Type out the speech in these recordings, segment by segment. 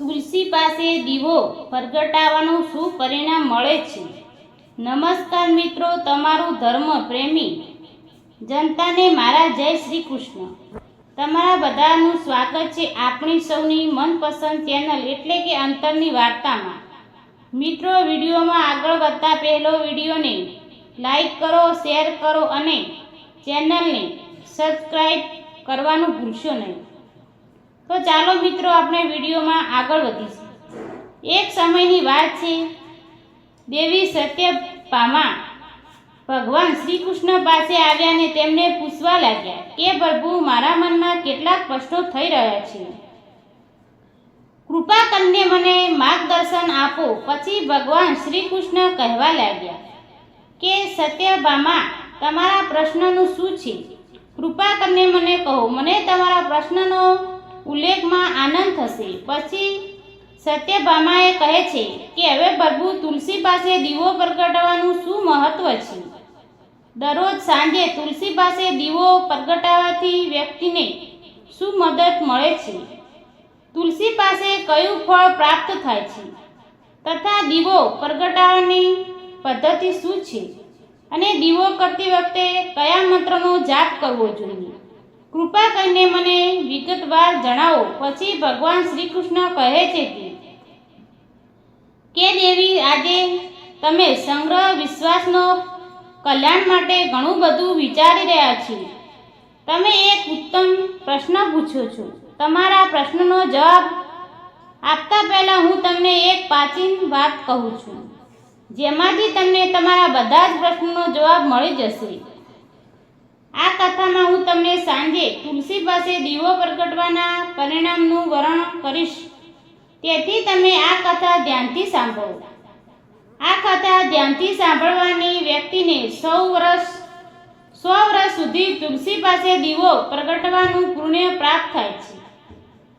તુલસી પાસે દીવો પ્રગટાવવાનું શું પરિણામ મળે છે? નમસ્કાર મિત્રો, તમારું ધર્મ પ્રેમી જનતાને મારા જય શ્રી કૃષ્ણ. તમારા બધાનું સ્વાગત છે આપણી સૌની મનપસંદ ચેનલ એટલે કે અંતરની વાર્તામાં. મિત્રો, વિડીયોમાં આગળ વધતા પહેલો વિડીયોને લાઈક કરો, શેર કરો અને ચેનલને સબસ્ક્રાઈબ કરવાનું ભૂલશો નહીં. તો ચાલો મિત્રો આપણે વિડીયોમાં આગળ વધીશું. એક સમયની વાત છે, દેવી સત્યભામા ભગવાન શ્રી કૃષ્ણ પાસે આવ્યા અને તેમને પૂછવા લાગ્યા, કે પ્રભુ, મારા મનમાં કેટલાક પ્રશ્નો થઈ રહ્યા છે? કૃપા કરીને મને માર્ગદર્શન આપો. પછી ભગવાન શ્રી કૃષ્ણ કહેવા લાગ્યા, કે સત્યભામા, તમારા પ્રશ્નનું શું છે? કૃપા કરીને મને કહો, મને તમારા પ્રશ્નનો ઉલ્લેખમાં આનંદ થશે. પછી સત્યભામાએ કહે છે કે, હવે પ્રભુ તુલસી પાસે દીવો પ્રગટાવવાનું શું મહત્વ છે? દરરોજ સાંજે તુલસી પાસે દીવો પ્રગટાવવાથી વ્યક્તિને શું મદદ મળે છે? તુલસી પાસે કયું ફળ પ્રાપ્ત થાય છે? તથા દીવો પ્રગટાવવાની પદ્ધતિ શું છે? અને દીવો કરતી વખતે કયા મંત્રનો જાપ કરવો જોઈએ? કૃપા કરીને મને વિગતવાર જણાવો. પછી ભગવાન શ્રી કૃષ્ણ કહે છે કે કે દેવી, આજે તમે સંગ્રહ વિશ્વાસનો કલ્યાણ માટે ઘણું બધું વિચારી રહ્યા છો. તમે એક ઉત્તમ પ્રશ્ન પૂછો છો. તમારા પ્રશ્નનો જવાબ આપતા પહેલાં હું તમને એક પ્રાચીન વાત કહું છું. જેમાંથી તમને તમારા બધા જ પ્રશ્નોનો જવાબ મળી જશે. આ કથામાં હું તમને સાંજે તુલસી પાસે દીવો પ્રગટવાના પરિણામનું વર્ણન કરીશ. તેથી તમે આ કથા ધ્યાનથી સાંભળો. આ કથા ધ્યાનથી સાંભળવાની વ્યક્તિને સો વર્ષ સો વર્ષ સુધી તુલસી પાસે દીવો પ્રગટવાનું પુણ્ય પ્રાપ્ત થાય છે.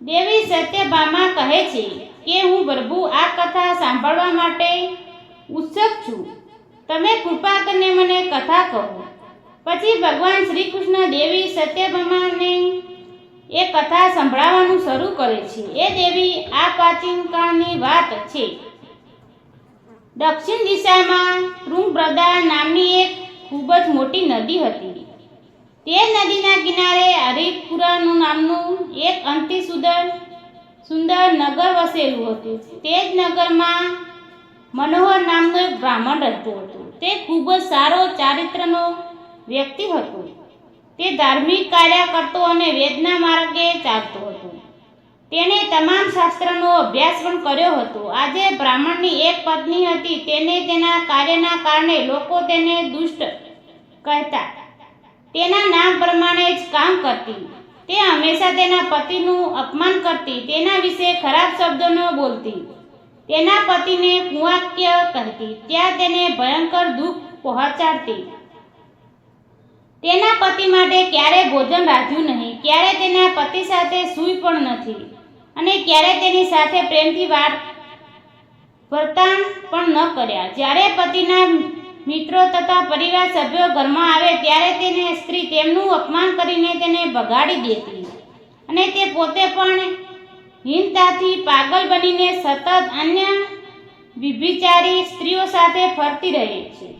દેવી સત્યભામા કહે છે કે હું પ્રભુ આ કથા સાંભળવા માટે ઉત્સુક છું. તમે કૃપા કરીને મને કથા કહો. પછી ભગવાન શ્રી કૃષ્ણ દેવી સત્યભામાને એ કથા સંભળાવવાનું શરૂ કરે છે. એ દેવી આ પ્રાચીન કાળની વાત છે. દક્ષિણ દિશામાં તુંગભદ્રા નામની એક ખૂબ જ મોટી નદી હતી. તે નદીના કિનારે હરિપુરાનું નામનું એક અંતિ સુદર સુંદર નગર વસેલું હતું. તે જ નગરમાં મનોહર નામનો એક બ્રાહ્મણ રહેતો હતો. તે ખૂબ જ સારો ચારિત્રનો વ્યક્તિ હતો. તે ધાર્મિક કાર્ય કરતો અને વેદના માર્ગે ચાલતો હતો. તેણે તમામ શાસ્ત્રનો અભ્યાસ પણ કર્યો હતો. આજે બ્રાહ્મણની એક પત્ની હતી. તેને તેના કાર્યના કારણે લોકો તેને દુષ્ટ કહેતા. તેના નામ પ્રમાણે જ કામ કરતી. તે હંમેશા તેના પતિનું અપમાન કરતી. તેના વિશે ખરાબ શબ્દોનો બોલતી. તેના પતિને કુવાક્ય કહેતી. ત્યાં તેને ભયંકર દુઃખ પહોંચાડતી. તેના પતિ માટે ક્યારે ભોજન રાખ્યું નહીં ક્યારે તેના પતિ સાથે સૂઈ પણ નથી અને ક્યારે તેની સાથે પ્રેમથી વાત વર્તાણ પણ ન કર્યા. જ્યારે પતિના મિત્રો તથા પરિવાર સભ્યો ઘરમાં આવે ત્યારે તેને સ્ત્રી તેમનું અપમાન કરીને તેને ભગાડી દેતી અને તે પોતે પણ હીનતાથી પાગલ બનીને સતત અન્ય વિભિચારી સ્ત્રીઓ સાથે ફરતી રહે છે.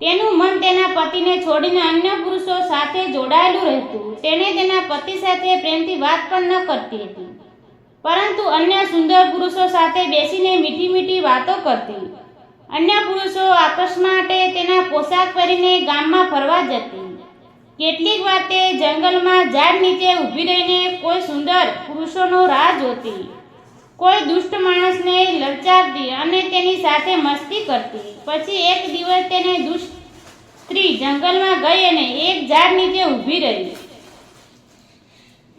તેનું મન તેના પતિને છોડીને અન્ય પુરુષો સાથે જોડાયેલું રહેતું. તેણે તેના પતિ સાથે પ્રેમથી વાત પણ ન કરતી હતી. પરંતુ અન્ય સુંદર પુરુષો સાથે બેસીને મીઠી મીઠી વાતો કરતી. અન્ય પુરુષો આકર્ષ માટે તેના પોશાક પહેરીને ગામમાં ફરવા જતી. કેટલીક વાર તે જંગલમાં ઝાડ નીચે ઊભી રહીને કોઈ સુંદર પુરુષોનો રાહ જોતી. કોઈ દુષ્ટ માણસને લલચાવતી અને તેની સાથે મસ્તી કરતી. પછી એક દિવસ તેને દુષ્ટ સ્ત્રી જંગલમાં ગઈ અને એક ઝાડ નીચે ઊભી રહી.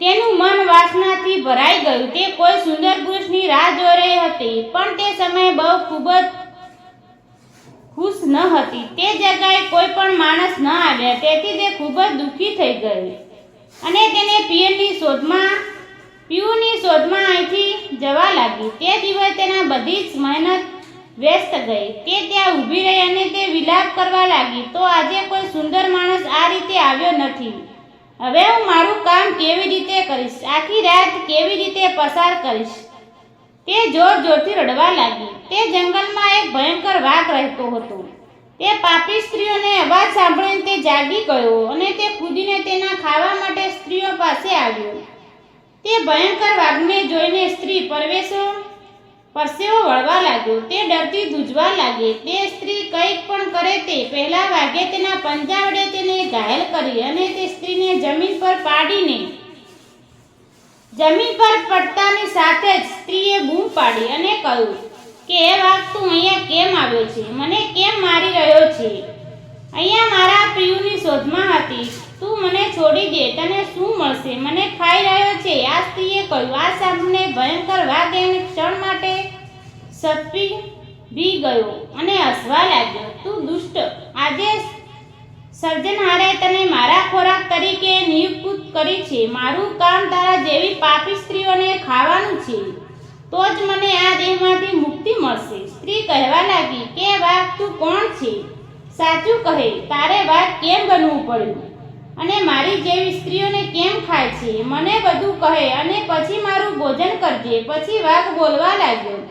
તેનું મન વાસનાથી ભરાઈ ગયું. તે કોઈ સુંદર પુરુષની રાહ જોઈ રહી હતી, પણ તે સમયે બહુ ખૂબ જ ખુશ ન હતી. તે જગ્યાએ કોઈ પણ માણસ ન આવ્યા. તેથી તે ખૂબ જ દુઃખી થઈ ગઈ અને તેને પિયરની શોધમાં પીયુની શોધમાં અહીંથી જવા લાગી. તે દિવસ તેના બધી જ મહેનત વ્યસ્ત ગઈ. તે ત્યાં ઊભી રહી અને તે વિલાપ કરવા લાગી, તો આજે કોઈ સુંદર માણસ આ રીતે આવ્યો નથી. હવે હું મારું કામ કેવી રીતે કરીશ? આખી રાત કેવી રીતે પસાર કરીશ? તે જોર જોરથી રડવા લાગી. તે જંગલમાં એક ભયંકર વાઘ રહેતો હતો. તે પાપી સ્ત્રીઓને અવાજ સાંભળીને તે જાગી ગયો અને તે કૂદીને તેના ખાવા માટે સ્ત્રીઓ પાસે આવ્યો. તે ભયંકર વાઘને જોઈને સ્ત્રી પરવેશો પરસેવો વળવા લાગ્યો. તે ડરતી ધ્રુજવા લાગી. તે સ્ત્રી કંઈક પણ કરે તે પહેલા વાઘે તેના પંજા વડે તેને ઘાયલ કરી અને તે સ્ત્રીને જમીન પર પાડીને જમીન પર પડતાની સાથે જ સ્ત્રીએ બૂમ પાડી અને કહ્યું કે એ વાઘ, તું અહીંયા કેમ આવ્યો છે? મને કેમ મારી રહ્યો છે? અહીંયા મારા પ્રિયુની શોધમાં હતી. તું મને છોડી દે, તને શું મળશે? મને ખાઈ રહ્યો છે. આ સ્ત્રીએ કહ્યું, આ સાંભળીને ભયંકર વાઘ એને ક્ષણ માટે સતપી બી ગયો અને હસવા લાગ્યો. તું દુષ્ટ. આજે સર્જનહારે તને મારા ખોરાક તરીકે નિયુક્ત કરી છે. મારું કામ તારા જેવી પાપી સ્ત્રીઓને ખાવાનું છે. તો જ મને આ દેહમાંથી મુક્તિ મળશે. સ્ત્રી કહેવા લાગી, કે વાઘ તું કોણ છે? સાચું કહે, તારે વાઘ કેમ બનવું પડ્યું? અને મારી જેવી સ્ત્રીઓને કેમ ખાય છે? મને બધું કહે અને પછી મારું ભોજન કરજે. પછી વાઘ બોલવા લાગ્યો.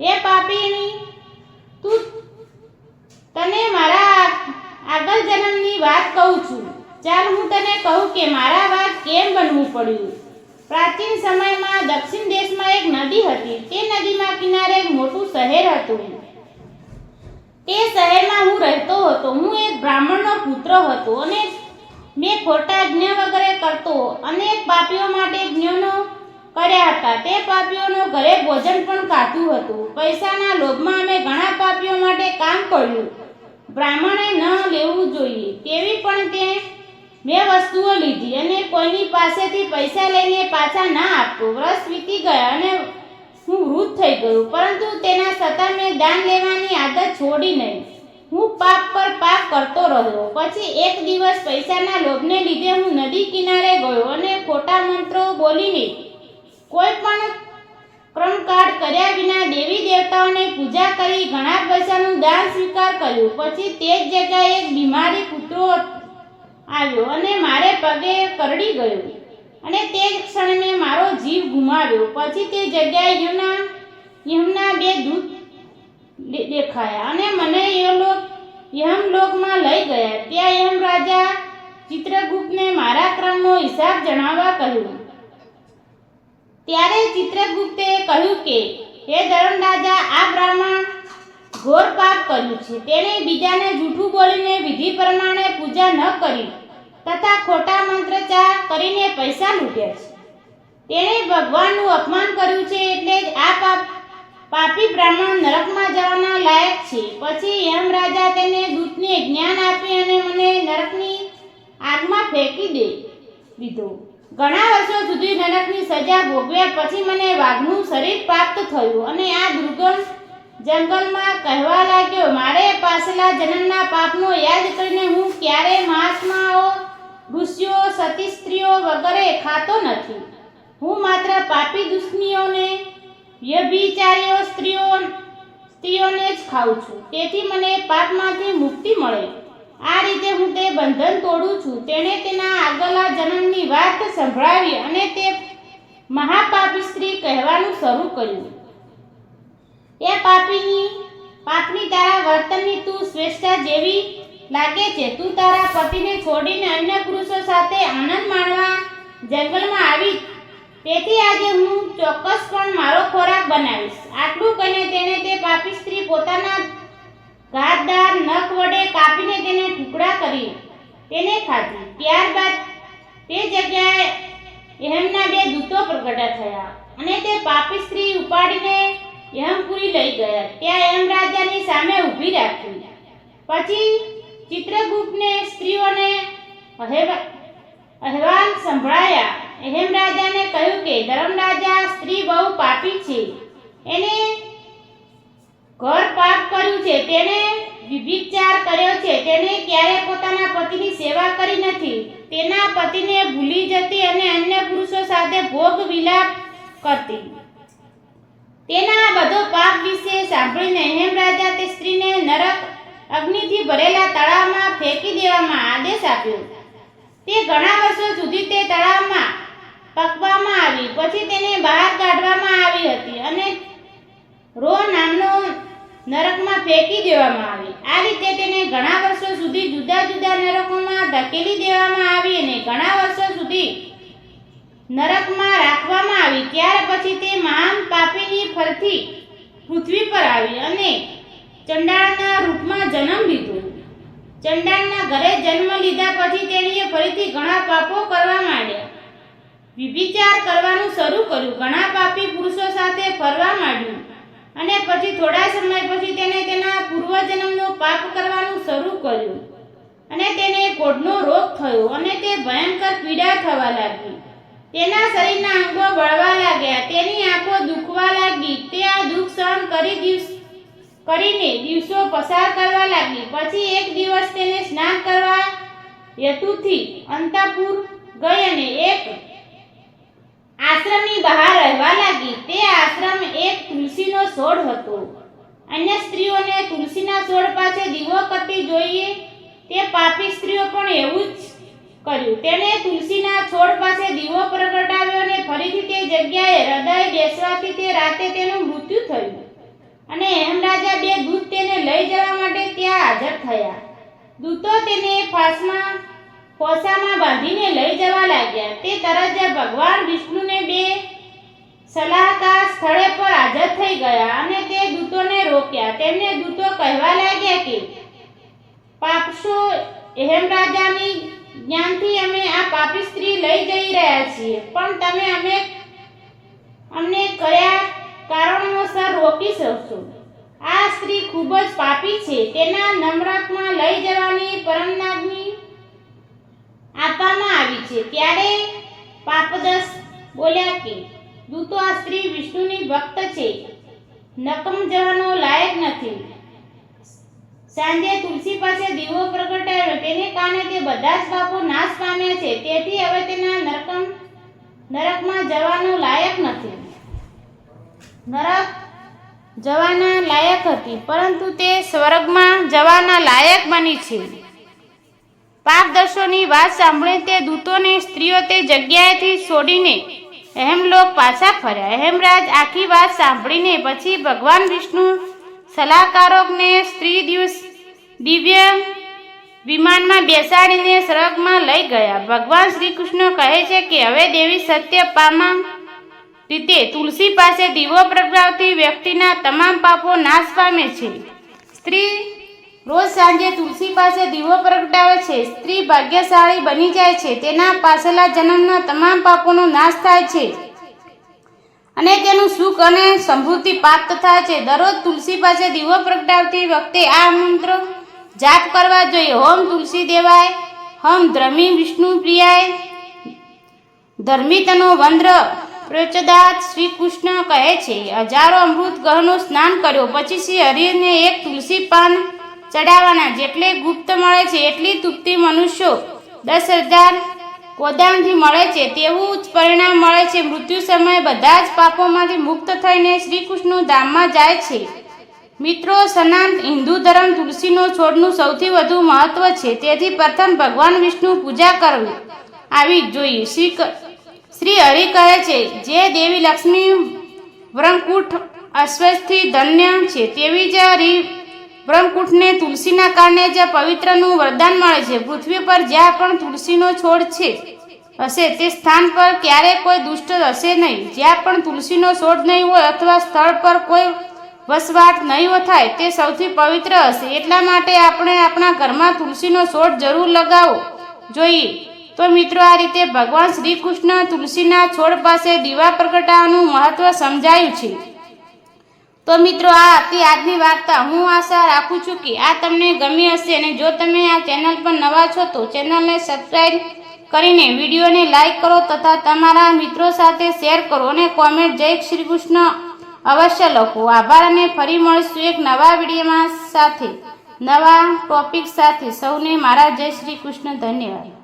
એ પાપીની, તું તને મારા આગળ જન્મની વાત કહું છું. ચાલ હું તને કહું કે મારા વાઘ કેમ બનવું પડ્યું? પ્રાચીન સમયમાં દક્ષિણ દેશમાં એક નદી હતી. તે નદીમાં કિનારે એક મોટું શહેર હતું. તે શહેરમાં હું રહેતો હતો. હું એક બ્રાહ્મણનો પુત્ર હતો અને મેં ખોટા જ્ઞ વગેરે કરતો અનેક પાપીઓ માટે જ્ઞનો કર્યા હતા. તે પાપીઓનો ઘરે ભોજન પણ કાઢ્યું હતું. પૈસાના લોભમાં અમે ઘણા પાપીઓ માટે કામ કર્યું. બ્રાહ્મણે ન લેવું જોઈએ. તેવી પણ તે મેં વસ્તુઓ લીધી અને કોઈની પાસેથી પૈસા લઈને પાછા ના આપતો. વર્ષ વીતી ગયા અને હું વૃદ્ધ થઈ ગયું. પરંતુ તેના છતાં મેં દાન લેવાની આદત છોડી નહીં. હું પાપ પર પાપ કરતો રહ્યો. પછી એક દિવસ પૈસાના લોભને લીધે હું નદી કિનારે ગયો અને ખોટા મંત્રો બોલીને કોઈ પણ ક્રમકાળ કર્યા વિના દેવી દેવતાઓને પૂજા કરી ઘણા પૈસાનું દાન સ્વીકાર કર્યું. પછી તે જ જગ્યાએ એક બીમારી કૂતરો આવ્યો અને મારે પગે કરડી ગયો. અને તે ક્ષણે મારો જીવ ગુમાવ્યો. પછી તે જગ્યાએ યમના યમના બે દૂત દેખાયા. અને મને યમલોક યમલોકમાં લઈ ગયા. ત્યાં યમ રાજા ચિત્રગુપ્તને મારા ક્રમનો હિસાબ જણાવવા કહ્યું. ત્યારે ચિત્રગુપ્તે કહ્યું કે, હે ધર્મરાજા આ બ્રાહ્મણ ઘોર પાપ કર્યું છે. તેણે બીજાને જૂઠું બોલીને વિધિ પ્રમાણે પૂજા ન કરી, તથા ખોટા મંત્રચાર કરીને પૈસા લૂટ્યા છે. તેણે ભગવાનનું અપમાન કર્યું છે એટલે જ આ પાપ પાપી બ્રાહ્મણ નરકમાં જવાના લાયક છે. પછી યમરાજા તેને દૂતને જ્ઞાન આપી અને મને નરકની આગમાં ફેંકી દે દીધો. ઘણા વર્ષો સુધી નરકની સજા ભોગવ્યા પછી મને વાઘનું શરીર પ્રાપ્ત થયું અને આ દુર્ગમ જંગલમાં કહેવા લાગ્યો, મારે પાછલા જન્મના પાપનો યાદ કરીને હું ક્યારે મહાત્માઓ, ઋષિઓ, સતી સ્ત્રીઓ વગેરે ખાતો નથી. હું માત્ર પાપી દુશ્મનીઓને વ્યભિચારીઓ સ્ત્રીઓ સ્ત્રીઓને જ ખાઉં છું. તેથી મને પાપમાંથી મુક્તિ મળે. આ રીતે હું તે બંધન તોડું છું. તેણે તેના આગલા જન્મની વાત સંભળાવી અને તે મહાપાપી સ્ત્રી કહેવાનું શરૂ કર્યું. એ પાપીની પાપની તારા વર્તનની તું શ્રેષ્ઠતા જેવી લાગે છે. તું તારા પતિને છોડીને અન્ય પુરુષો સાથે આનંદ માણવા જંગલમાં આવી તેથી આજે હું ચોક્કસ પણ મારો ખોરાક બનાવીશ. આટલું કહીને તેણે તે પાપી સ્ત્રી પોતાના ઘાતદાર નખ વડે કાપીને તેને ટુકડા કરી તેને ખાધી. ત્યારબાદ તે જગ્યાએ એમના બે દૂતો પ્રગટા થયા અને તે પાપી સ્ત્રી ઉપાડીને યમપુરી લઈ ગયા. ત્યાં યમ રાજાની સામે ઊભી રાખી. પછી ચિત્રગુપ્તને સ્ત્રીઓને અહેવા- અહેવાલ સંભળાયા એમ રાજાને કહ્યું કે ધર્મરાજા સ્ત્રી બહુ પાપી છે. એને ઘર પાપ કર્યું છે. તેને વિભિચાર કર્યો છે. તેને ક્યારે પોતાના પતિની સેવા કરી નથી. તેના પતિને ભૂલી જતી અને અન્ય પુરુષો સાથે ભોગ વિલાપ કરતી. તેના બધો પાપ વિશે સાંભળીને હેમ રાજા તે સ્ત્રીને નરક અગ્નિથી ભરેલા તળાવમાં ફેંકી દેવામાં આદેશ આપ્યો. તે ઘણા વર્ષો સુધી તે તળાવમાં પકવામાં આવી. પછી તેને બહાર કાઢવામાં આવી હતી અને રો નામનો નરકમાં ફેંકી દેવામાં આવી. આ રીતે તેને ઘણા વર્ષો સુધી જુદા જુદા નરકોમાં ધકેલી દેવામાં આવી અને ઘણા વર્ષો સુધી નરકમાં રાખવામાં આવી. ત્યાર પછી તે મહાન પાપીની ફરથી પૃથ્વી પર આવી અને ચંડાળના રૂપમાં જન્મ લીધો. ચંડાળના ઘરે જન્મ લીધા પછી તેણીએ ફરીથી ઘણા પાપો કરવા માંડ્યા. વિભિચાર કરવાનું શરૂ કર્યું. ઘણા પાપી પુરુષો સાથે ફરવા માંડ્યું. અને પછી થોડા સમય પછી તેને તેના પૂર્વજન્મનો પાપ કરવાનું શરૂ કર્યું. અને તેને કોઢનો રોગ થયો અને તે ભયંકર પીડા થવા લાગી. તેના શરીરના અંગો બળવા લાગ્યા. તેની આંખો દુખવા લાગી. તે આ દુઃખ સહન કરી દિવસ, કરીને દિવસો પસાર કરવા લાગી. પછી એક દિવસ તેને સ્નાન કરવા યતુથી અંતાપુર ગઈ અને એક આશ્રમની બહાર રહેવા લાગી. તે આશ્રમ એક તુલસીનો છોડ હતો. અન્ય સ્ત્રીઓને તુલસીના છોડ પાસે દીવો કરતી જોઈએ. તે પાપી સ્ત્રીઓ પણ એવું જ કર્યું. તેણે તુલસીના છોડ પાસે દીવો પ્રગટાવ્યો અને ફરીથી તે જગ્યાએ હૃદય બેસવાથી તે રાતે તેનું મૃત્યુ થયું. અને હેમરાજા બે દૂત તેને લઈ જવા માટે ત્યાં હાજર થયા. દૂતો તેને ફાસમાં કોસામાં બાંધીને લઈ જવા લાગ્યા. તે તરત જ ભગવાન વિષ્ણુને બે સલાહકાર સ્થળે પર હાજર થઈ ગયા અને તે દૂતોને રોક્યા. તેમને દૂતો કહેવા લાગ્યા કે પાપશો હેમરાજાની જ્ઞાનથી અમે આ પાપી સ્ત્રી લઈ જઈ રહ્યા છીએ. પણ તમે અમે અમને કયા કારણોસર રોકી શકશો? આ સ્ત્રી ખૂબ જ પાપી છે. તેના નમ્રતમાં લઈ જવાની પરમનાગ્નિ આપવામાં આવી છે. ત્યારે પાપદસ બોલ્યા કે દૂતો આ સ્ત્રી વિષ્ણુની ભક્ત છે. નકમ જવાનો લાયક નથી. સાંજે તુલસી પાસે દીવો પ્રગટાવ્યો. તેને કારણે તે બધા જ પાપો નાશ પામ્યા છે. તેથી હવે તેના નરકમ, નરકમાં જવાનો લાયક નથી. નરક જવાના લાયક હતી, પરંતુ તે સ્વર્ગમાં જવાના લાયક બની છે. પાપદર્શોની વાત સાંભળી તે દૂતોને સ્ત્રીઓ તે જગ્યાએથી છોડીને અહેમલોક પાછા ફર્યા. અહેમરાજ આખી વાત સાંભળીને પછી ભગવાન વિષ્ણુ સલાહકારોને સ્ત્રી દિવસ દિવ્ય વિમાનમાં બેસાડીને સ્વર્ગમાં લઈ ગયા. ભગવાન શ્રી કૃષ્ણ કહે છે કે, હવે દેવી સત્ય પામા રીતે તુલસી પાસે દીવો પ્રગટાવતી વ્યક્તિના તમામ પાપો નાશ પામે છે. સ્ત્રી રોજ સાંજે તુલસી પાસે દીવો પ્રગટાવે છે. સ્ત્રી ભાગ્યશાળી બની જાય છે. તેના પાછલા જન્મના તમામ પાપોનો નાશ થાય છે. અને તેનું સુખ અને સમૃદ્ધિ પ્રાપ્ત થાય છે. દરરોજ તુલસી પાસે દીવો પ્રગટાવતી વખતે આ મંત્ર જાપ કરવા જોઈએ. હોમ તુલસી દેવાય, હમ ધ્રમી વિષ્ણુ પ્રિયાય, ધર્મિતનો વંદ્ર પ્રચદાત શ્રી કૃષ્ણ કહે છે. હજારો અમૃત ગહનું સ્નાન કર્યો. પછી શ્રી હરિને એક તુલસી પાન ચડાવવાના જેટલે ગુપ્ત મળે છે, એટલી તુપ્તિ મનુષ્યો દસ હજાર ગોદામથી મળે છે. તેવું જ પરિણામ મળે છે. મૃત્યુ સમયે બધા જ પાપોમાંથી મુક્ત થઈને શ્રી કૃષ્ણ ધામમાં જાય છે. મિત્રો, સનાતન હિન્દુ ધર્મ તુલસીનો છોડનું સૌથી વધુ મહત્વ છે. તેથી પ્રથમ ભગવાન વિષ્ણુ પૂજા કરવી. આવી જોઈએ. શ્રી શ્રી હરિ કહે છે, જે દેવી લક્ષ્મી વ્રંકુટ અશ્વથી ધન્ય છે. તેવી જ હરિ બ્રહ્મકૂટને તુલસીના કારણે જે પવિત્રનું વરદાન મળે છે, પૃથ્વી પર જ્યાં પણ તુલસીનો છોડ છે, હશે, તે સ્થાન પર ક્યારેય કોઈ દુષ્ટ હશે નહીં. જ્યાં પણ તુલસીનો છોડ નહીં હોય અથવા સ્થળ પર કોઈ વસવાટ નહીં થાય, તે સૌથી પવિત્ર હશે. એટલા માટે આપણે આપણા ઘરમાં તુલસીનો છોડ જરૂર લગાવવો જોઈએ. તો મિત્રો, આ રીતે ભગવાન શ્રી કૃષ્ણ તુલસીના છોડ પાસે દીવા પ્રગટાવવાનું મહત્વ સમજાયું છે. તો મિત્રો, આ હતી આજની વાર્તા. હું આશા રાખું છું કે આ તમને ગમી હશે અને જો તમે આ ચેનલ પર નવા છો, તો ચેનલને સબસ્ક્રાઈબ કરીને વિડીયોને લાઇક કરો તથા તમારા મિત્રો સાથે શેર કરો અને કોમેન્ટ જય શ્રી કૃષ્ણ અવશ્ય લખો. આભાર અને ફરી મળીશું એક નવા વિડીયોમાં સાથે, નવા ટોપિક સાથે. સૌને મારા જય શ્રી કૃષ્ણ. ધન્યવાદ.